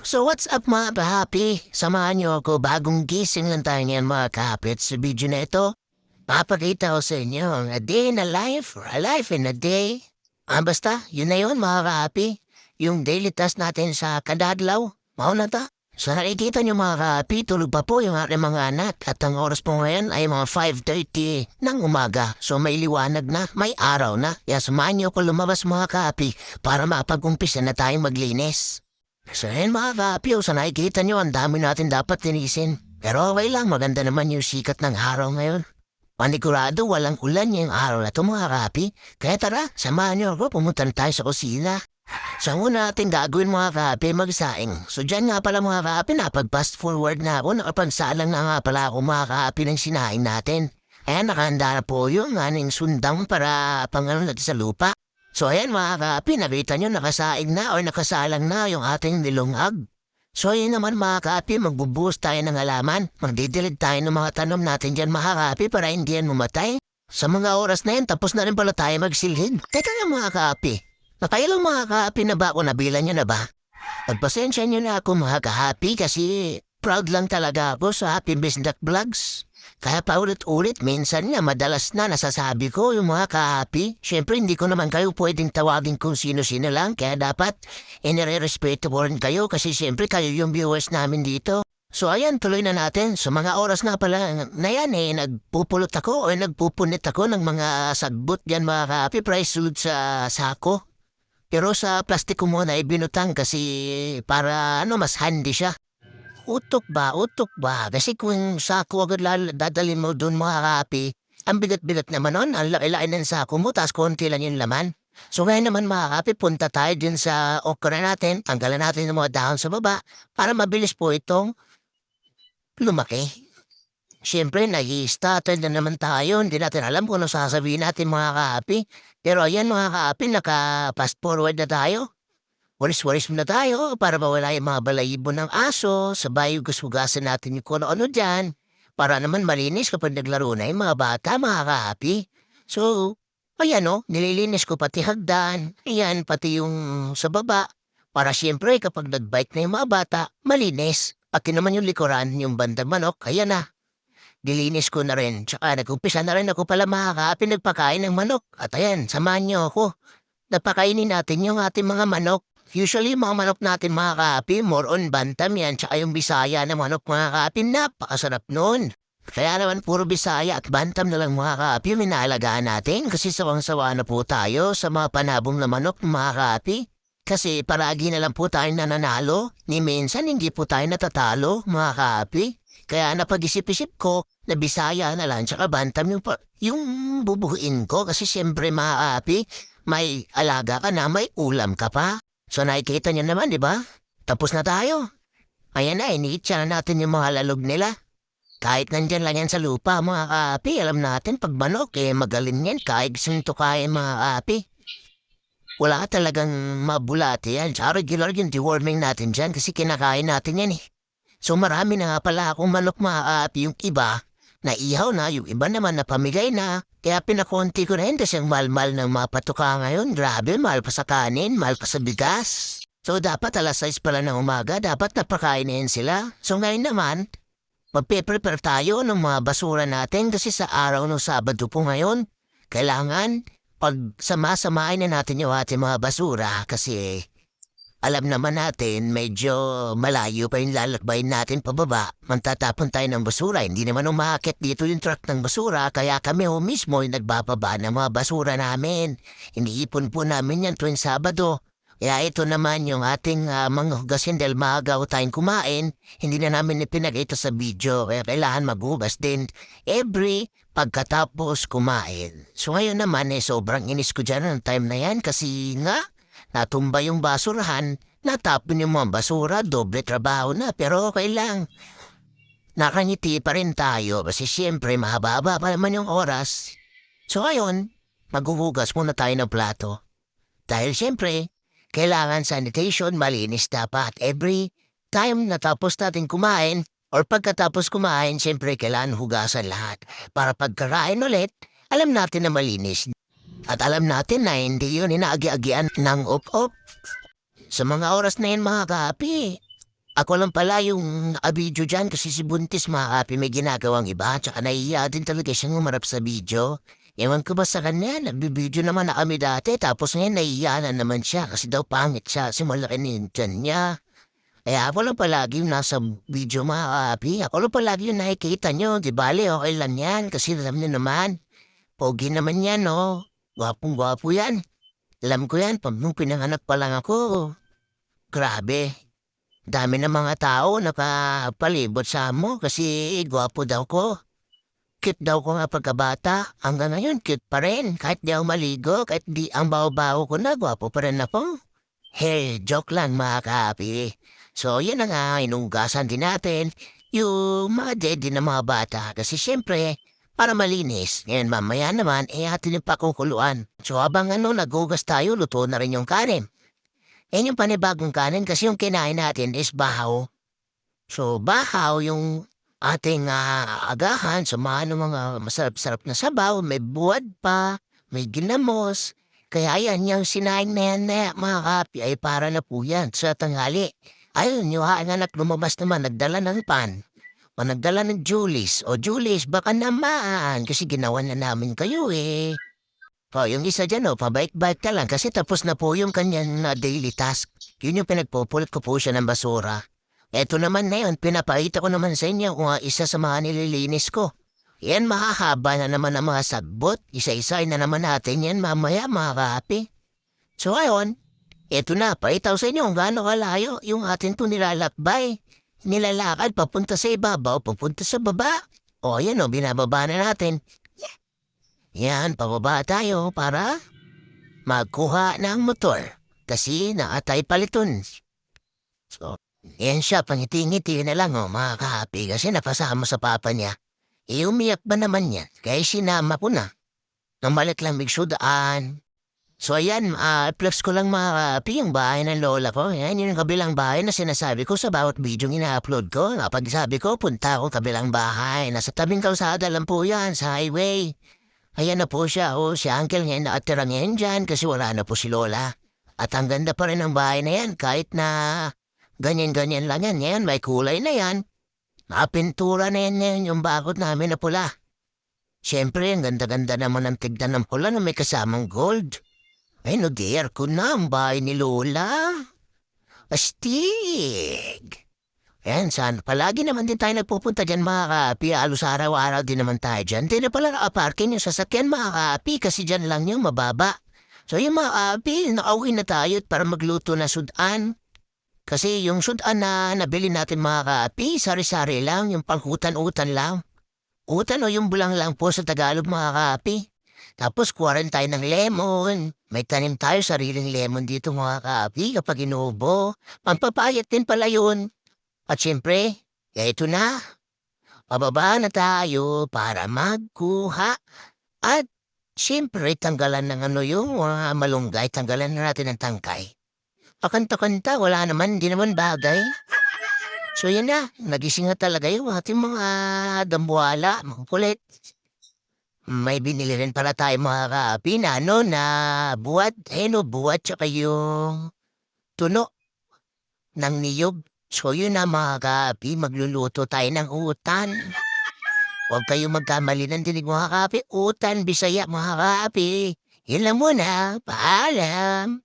So what's up mga kahapi? Samahan niyo ako bagong gising lang tayo ngayon mga kahapit sa video na ito. Papakita ko sa inyo ang a day in a life or a life in a day. Ah, basta, yun na yun mga kahapi. Yung daily task natin sa kadadlaw. Mao na ta. So nakikita niyo mga kahapi, tulog pa po yung aking mga anak at ang oras po ngayon ay mga 5.30 ng umaga. So may liwanag na, may araw na. Kaya samahan niyo ako lumabas mga kahapi para mapag-umpisa na tayong maglinis. So yun mga kapiyo, sa nakikita nyo, ang dami natin dapat tinisin. Pero okay lang, maganda naman yung sikat ng araw ngayon. Panigurado, walang ulan yung araw na ito mga kapi. Kaya tara, samahan nyo ako, pumunta na tayo sa kusina. Sa una natin gagawin mga kapi, magsaing. So dyan nga pala mga kapi, napag-fast forward na ako, nakapagsalang na nga pala ako mga kapi ng sinaing natin. Ayan, nakahanda na po yung aning sundang para pangano natin sa lupa. So ayan mga kapi, nakita nyo nakasaing na o nakasalang na yung ating nilungag. So yun naman mga kapi, magbubuhos tayo ng halaman. Magdidilig tayo ng mga tanom natin dyan mga kapi para hindi yan mamatay. Sa mga oras na yun, tapos na rin pala tayo magsilhig. Teka nga mga kapi, nakailang mga kapi na ba ako nabilan nyo na ba? Pagpasensya nyo na ako mga kahapi kasi proud lang talaga ako sa Happy Business Vlogs. Kaya paulit-ulit, minsan nga madalas na nasasabi ko yung mga kahapi. Siyempre, hindi ko naman kayo pwedeng tawagin kung sino-sino lang, kaya dapat inire-respeto mo rin kayo kasi siyempre kayo yung viewers namin dito. So ayan, tuloy na natin. Sa mga oras nga pala na yan eh, nagpupulot ako o nagpupunit ako ng mga sagbot yan mga kahapi, price suit sa sako. Pero sa plastic ko muna ibinutang kasi para ano mas handy siya. Utok ba? Utok ba? Kasi kung sako agad dadalhin mo doon mga kapi, ang bigat-bigat naman nun, ang laki-laki ng sako mo, tapos konti lang yung laman. So ngayon naman mga kapi, punta tayo dun sa okra natin, tanggalan natin yung mga dahon sa baba, para mabilis po itong lumaki. Siyempre, nag-i-started na naman tayo, hindi natin alam kung ano sasabihin natin mga kapi. Pero ayan mga kapi, naka-fast forward na tayo. Walis-walis muna tayo para mawala yung mga balayibo ng aso, sabay hugas-hugasan natin yung kung ano dyan. Para naman malinis kapag naglaro na yung mga bata, mga kahapi. So, ayan o, nililinis ko pati hagdan, ayan, pati yung sa baba. Para siyempre kapag nag-bike na yung mga bata, malinis. Pati naman yung likuran, yung bandang manok, ayan na. Dilinis ko na rin, tsaka nag-umpisa na rin ako pala mga kahapi nagpakain ng manok. At ayan, samahan niyo ako. Napakainin natin yung ating mga manok. Usually, mga manok natin mga kaapi, more on bantam yan, tsaka yung bisaya na manok mga kaapi, napakasarap nun. Kaya naman puro bisaya at bantam na lang mga kaapi yung inaalagaan natin kasi sawang-sawa na po tayo sa mga panabong na manok mga kaapi. Kasi paragi na lang po tayo nananalo, ni minsan hindi po tayo natatalo mga kaapi. Kaya napag-isip-isip ko na bisaya na lang tsaka bantam yung, yung bubuhuin ko kasi siyempre mga kaapi, may alaga ka na, may ulam ka pa. So nakikita niyo naman, di ba? Tapos na tayo. Ayan na, iniitsa na natin yung mga lalog nila. Kahit nandyan lang yan sa lupa, mga kaapi, alam natin, pag manok, eh, magaling yan, kahit sinto kaya mga kaapi. Wala talagang mabulate yan. Sa regular yung deworming natin dyan kasi kinakain natin yan eh. So marami na nga pala akong manok mga kaapi, yung iba, na ihaw na, yung iba naman na pamigay na. Kaya pinakonti ko yun kasi ang mahal-mahal ng mga patuka ngayon. Grabe, mahal pa sa kanin, mahal pa sa bigas. So dapat alas 6 pala ng umaga, dapat napakain na yun sila. So ngayon naman, magpe-prepare tayo ng mga basura natin kasi sa araw ng Sabado po ngayon, kailangan pag sama-samain na natin yung ating mga basura kasi alam naman natin, medyo malayo pa yung lalakbayin natin pababa. Mantatapon tayo ng basura. Hindi naman umakit dito yung truck ng basura, kaya kami ho mismo yung nagbababa ng mga basura namin. Iniipon po namin yan tuwing Sabado. Kaya ito naman yung ating uh, mga hugasin dahil maaga ho tayong kumain. Hindi na namin ipinag-ito sa video, kaya kailangan maghugas din every pagkatapos kumain. So ngayon naman eh, sobrang inis ko dyan ng time na yan kasi nga, Natumba yung basurahan, natapon yung mga basura, doble trabaho na, pero okay lang. Nakangiti pa rin tayo kasi siyempre mahaba pa naman yung oras. So ngayon, maghuhugas muna tayo ng plato. Dahil siyempre, kailangan sanitation malinis dapat every time natapos natin kumain or pagkatapos kumain, siyempre kailangan hugasan lahat para pagkarain ulit, alam natin na malinis at alam natin na hindi yun inaagi-agian ng op-op. Sa mga oras na yun mga kapi, Ako lang pala yung nakabidyo dyan kasi si Buntis mga kapi may ginagawang iba tsaka nahiya din talaga siyang umarap sa video. Ewan ko ba sa kanya, nagbibideo naman na kami dati tapos ngayon nahiya na naman siya kasi daw pangit siya kasi malaki tiyan niya. Kaya ako lang palagi yung nasa video mga kapi. Ako lang palagi yung nakikita nyo. Di bali, okay lang yan kasi alam niyo naman. Pogi naman yan, no? Gwapong gwapo yan. Alam ko yan, pag nung pinanganak pa lang ako. Grabe. Dami ng mga tao nakapalibot sa mo kasi gwapo daw ko. Cute daw ko nga pagkabata. Hanggang ngayon, cute pa rin. Kahit di ako maligo, kahit di ang baho-baho ko na, gwapo pa rin ako. Hey, joke lang mga kapi. So, yun na nga, inugasan din natin yung mga daddy ng mga bata. Kasi syempre, para malinis. Ngayon mamaya naman, eh atin yung pakukuluan. So habang ano, nagugas tayo, luto na rin yung kanin. Yan yung panibagong kanin kasi yung kinain natin is bahaw. So bahaw yung ating ah, agahan sa mga ano, mga masarap-sarap na sabaw, may buwad pa, may ginamos. Kaya yan, yung sinaing na yan na mga kapi ay para na po yan sa tanghali. Ayun, yung anak lumabas naman, nagdala ng pan. O nagdala ng Julius. O Julius, baka naman. Kasi ginawa na namin kayo eh. O yung isa dyan o, pabike-bike ka lang. Kasi tapos na po yung kanyang na daily task. Yun yung pinagpupulot ko po siya ng basura. Eto naman na yun, pinapakita ko naman sa inyo kung ah, isa sa mga nililinis ko. Yan mahahaba na naman ang mga sagbot. Isa-isa na naman natin yan mamaya mga kapi. So ayun, eto na, paitaw sa inyo kung gaano kalayo yung atin to nilalakbay. Nilalakad papunta sa ibabaw, papunta sa baba. O yan o, binababa na natin. Yan, pababa tayo para magkuha ng motor. Kasi naatay paliton. So, yan siya, pangiti-ngiti na lang o mga kahapi kasi napasama sa papa niya. E umiyak ba naman yan? Kaya sinama ko na. Nang balik lang bigsudaan. So ayan, ah, flex ko lang mga yung bahay ng lola ko. Yan yung kabilang bahay na sinasabi ko sa bawat video yung ina-upload ko. Kapag sabi ko, punta ako kabilang bahay. Nasa tabing kalsada lang po yan, sa highway. Ayan na po siya, oh, si uncle ngayon nakatira ngayon dyan kasi wala na po si lola. At ang ganda pa rin ng bahay na yan kahit na ganyan-ganyan lang yan. Ngayon may kulay na yan. Nakapintura na yan ngayon yung bakod namin na pula. Siyempre, ang ganda-ganda naman ng tignan ng pula na may kasamang gold. Ay, no dear ko na ang bahay ni Lola. Astig! Ayan, saan? Palagi naman din tayo nagpupunta dyan mga kapi. Alos araw-araw din naman tayo dyan. Di na pala nakaparking yung sasakyan mga kapi kasi dyan lang yung mababa. So yung mga kapi, nakauwi na tayo para magluto na sudan. Kasi yung sudan na nabili natin mga kapi, sari-sari lang, yung panghutan-utan lang. Utan o yung bulang lang po sa Tagalog mga kapi. Tapos kuwaran tayo ng lemon. May tanim tayo sariling lemon dito mga kaapi kapag inubo. Pampapayat din pala yun. At siyempre, ito na. Pababa na tayo para magkuha. At siyempre, tanggalan ng ano yung mga malunggay. Tanggalan na natin ang tangkay. Pakanta-kanta, wala naman, di naman bagay. So yan na, nagising na talaga yung ating mga dambuhala, mga kulit. May binili rin pala tayo mga kaapi na ano na buwat, eh no, buwat tsaka yung tuno ng niyog. So yun na mga kaapi, magluluto tayo ng utan. Huwag kayong magkamali ng dinig mga kaapi, utan, bisaya mga kaapi. Yun lang muna, paalam.